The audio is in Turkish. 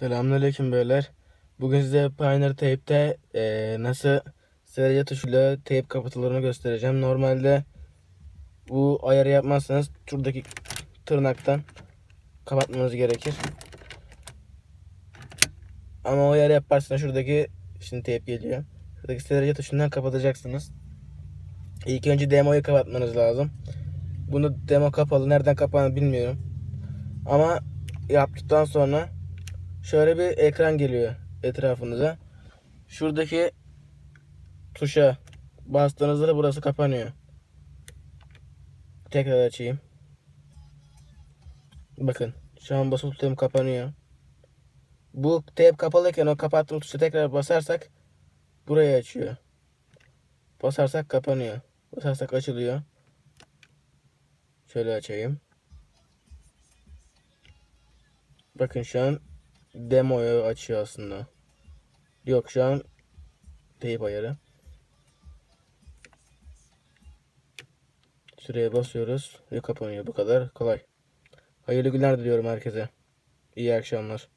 Selamünaleyküm beyler. Bugün size Pioneer Tape'te eee, nasıl SRC tuşuyla tape kapatılırını göstereceğim. Normalde bu ayarı yapmazsanız şuradaki tırnaktan kapatmanız gerekir. Ama o ayarı yaparsanız şuradaki şimdi tape geliyor. Şuradaki SRC tuşundan kapatacaksınız. İlk önce demoyu kapatmanız lazım. Bunu demo kapalı. Nereden kapağını bilmiyorum. Ama yaptıktan sonra şöyle bir ekran geliyor etrafınıza. Şuradaki tuşa bastığınızda da burası kapanıyor. Tekrar açayım. Bakın şu an basılı tutuyorum kapanıyor. Bu tape kapalıyken o kapattığım tuşa tekrar basarsak burayı açıyor. Basarsak kapanıyor. Basarsak açılıyor. Şöyle açayım. Bakın şu an demoyu açıyor aslında. Yok şu an teyp ayarı. Şuraya basıyoruz ve kapanıyor. Bu kadar kolay. Hayırlı günler diliyorum herkese. İyi akşamlar.